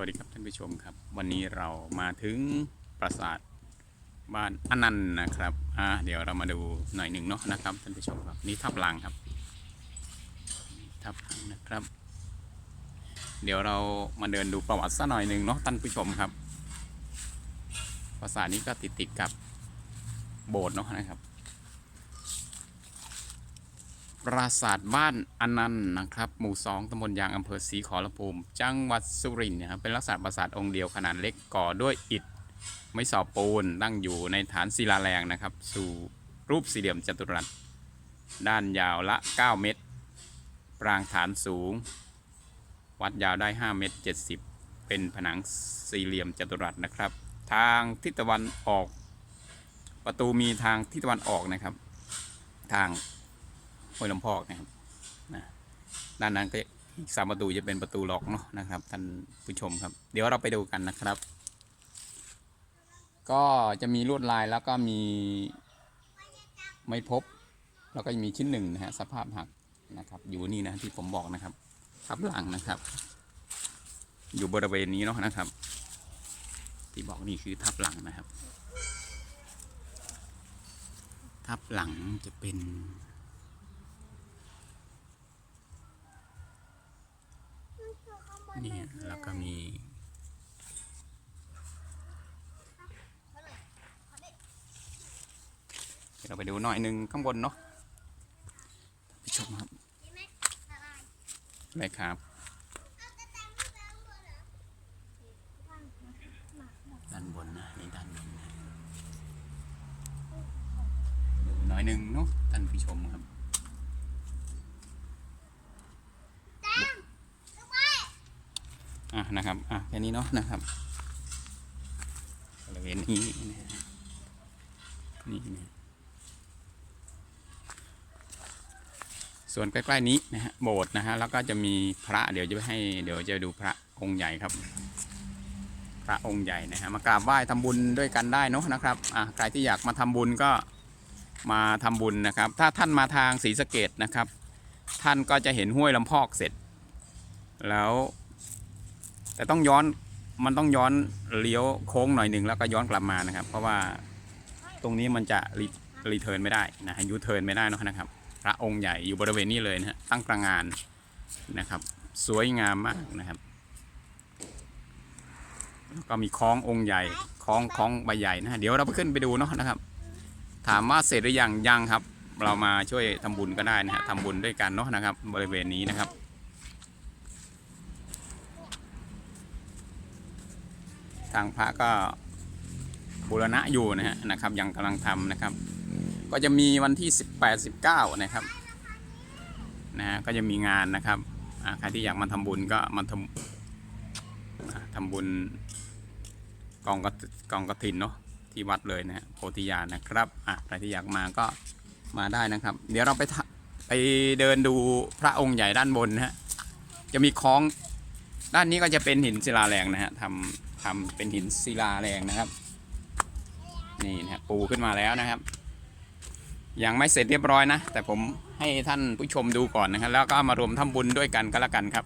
วัสดีครับท่านผู้ชมครับ วันนี้เรามาถึงปราสาทบ้านอนันต์นะครับอ่าเดี๋ยวเรามาดูหน่อยหนึ่งเนาะนะครับท่านผู้ชมครับนี่ทับหลังครับทับหลังนะครับ เดี๋ยวเรามาเดินดูประวัติสักหน่อยหนึ่งเนาะท่านผู้ชมครับ ปราสาทนี้ก็ติดติดกับโบสถ์เนาะนะครับ ปราสาทบ้านอนันต์นะครับหมู่สองตำบลยางอำเภอศรีขอรภูมิ จังหวัดสุรินทร์นะครับเป็นลักษณะปราสาทองค์เดียวขนาดเล็กก่อด้วยอิฐไม่สอบปูนตั้งอยู่ในฐานศิลาแรงนะครับ สู่รูปสี่เหลี่ยมจัตุรัส ด้านยาวละ 9 เมตร ปรางฐานสูง วัดยาวได้ 5 เมตร 70 เป็นผนังสี่เหลี่ยมจัตุรัสนะครับ ทางทิศตะวันออก ประตูมีทางทิศตะวันออกนะครับ ทาง ห้วยลำพอกนะครับนะด้านนั้นก็อีกสามประตูจะเป็นประตูล็อกเนาะนะครับท่านผู้ชมครับ เดี๋ยวเราไปดูกันนะครับ ก็จะมีลวดลายแล้วก็มีไม่พบ แล้วก็มีชิ้นหนึ่งนะฮะสภาพหักนะครับ อยู่นี่นะที่ผมบอกนะครับทับหลังนะครับ อยู่บริเวณนี้เนาะนะครับ ที่บอกนี่คือทับหลังนะครับ ทับหลังจะเป็น นี่แล้วก็มีเดี๋ยวเราไปดูหน่อยหนึ่งข้างบนเนาะผู้ชมครับอะไรครับด้านบนนะนี่ด้านบนนะดูหน่อยหนึ่งเนาะท่านผู้ชมครับ อะนะครับอะแค่นี้เนาะนะครับบริเวณนี้นี่นะส่วนใกล้ๆนี้นะฮะโบสถ์นะฮะแล้วก็จะมีพระเดี๋ยวจะให้เดี๋ยวจะดูพระองค์ใหญ่ครับ พระองค์ใหญ่นะฮะมากราบไหว้ทำบุญด้วยกันได้เนาะนะครับอะใครที่อยากมาทำบุญก็มาทำบุญนะครับ ถ้าท่านมาทางศรีสะเกดนะครับ ท่านก็จะเห็นห้วยลำพอกเสร็จ แล้ว แต่ต้องย้อนมันต้องย้อนเลี้ยวโค้งหน่อยหนึ่งแล้วก็ย้อนกลับมานะครับ เพราะว่าตรงนี้มันจะรีรีเทิร์นไม่ได้นะยูเทิร์นไม่ได้นะครับ พระองค์ใหญ่อยู่บริเวณนี้เลยนะฮะตั้งกลางงานนะครับ สวยงามมากนะครับแล้วก็มีคล้ององค์ใหญ่คล้องคล้องใบใหญ่นะเดี๋ยวเราไปขึ้นไปดูเนาะนะครับ ถามว่าเสร็จหรือยังยังครับ เรามาช่วยทำบุญก็ได้นะฮะทำบุญด้วยกันเนาะนะครับ บริเวณนี้นะครับ ทางพระก็บูรณะอยู่นะฮะนะครับยังกำลังทำนะครับ ก็จะมีวันที่ 18 19 นะครับนะฮะก็จะมีงานนะครับใครที่อยากมาทำบุญก็มาทำทำบุญกองกระกองกระถินเนาะที่วัดเลยนะฮะโพธิญาณนะครับอะใครที่อยากมาก็มาได้นะครับ เดี๋ยวเราไปไปเดินดูพระองค์ใหญ่ด้านบนนะฮะจะมีคล้องด้านนี้ก็จะเป็นหินศิลาแรงนะฮะทำ ทำเป็นหินศิลาแรงนะครับ นี่นะฮะปูขึ้นมาแล้วนะครับ ยังไม่เสร็จเรียบร้อยนะ แต่ผมให้ท่านผู้ชมดูก่อนนะครับ แล้วก็มารวมทำบุญด้วยกันก็แล้วกันครับ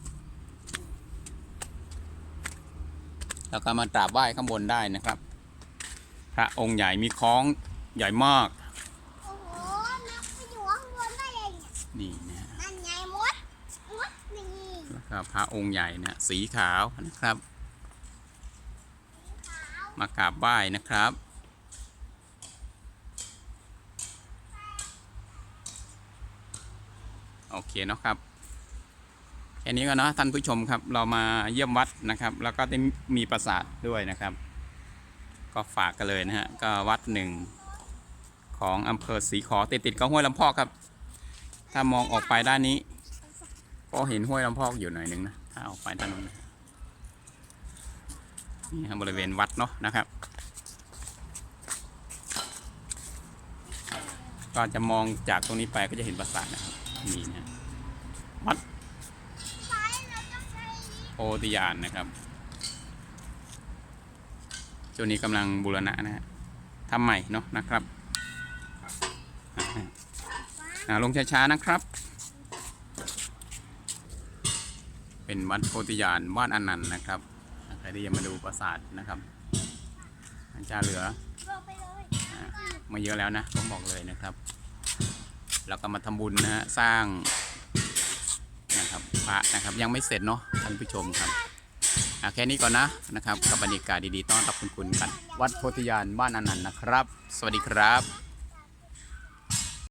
แล้วก็มากราบไหว้ข้างบนได้นะครับ พระองค์ใหญ่มีคล้องใหญ่มากโอ้โหนักไปอยู่ข้างบนได้ยังไงนี่นะฮะนั่นไงมดมดนี่แล้วก็พระองค์ใหญ่นะสีขาวนะครับขาว มากราบไหว้นะครับ โอเคเนาะครับแค่นี้ก็เนาะท่านผู้ชมครับ เรามาเยี่ยมวัดนะครับ แล้วก็ได้มีปราสาทด้วยนะครับ ก็ฝากกันเลยนะฮะก็วัดหนึ่งของอำเภอศรีขอติดติดกับห้วยลำพอกครับ ถ้ามองออกไปด้านนี้ ก็เห็นห้วยลำพอกอยู่หน่อยหนึงนะถ้าออกไปด้านนู้นนะ นี่ครับบริเวณวัดเนาะนะครับ ก็จะมองจากตรงนี้ไปก็จะเห็นปราสาทนะครับนี่นะวัดซ้ายเราต้องใช้โพธิญาณนะครับช่วงนี้กำลังบูรณะนะฮะทำใหม่เนาะนะครับลงช้าๆนะครับ เป็นวัดโพธิญาณบ้านอนันต์นะครับ ใครที่ยังมาดูปราสาทนะครับอาจาเหลือมาเยอะแล้วนะผมบอกเลยนะครับแล้วก็มาทำบุญนะฮะสร้างนะครับพระนะครับยังไม่เสร็จเนาะท่านผู้ชมครับอแค่นี้ก่อนนะนะครับกับบรรยากาศดีๆต้อนรับคุณคุณกัน วัดโพธิญาณบ้านอนันต์นะครับ สวัสดีครับ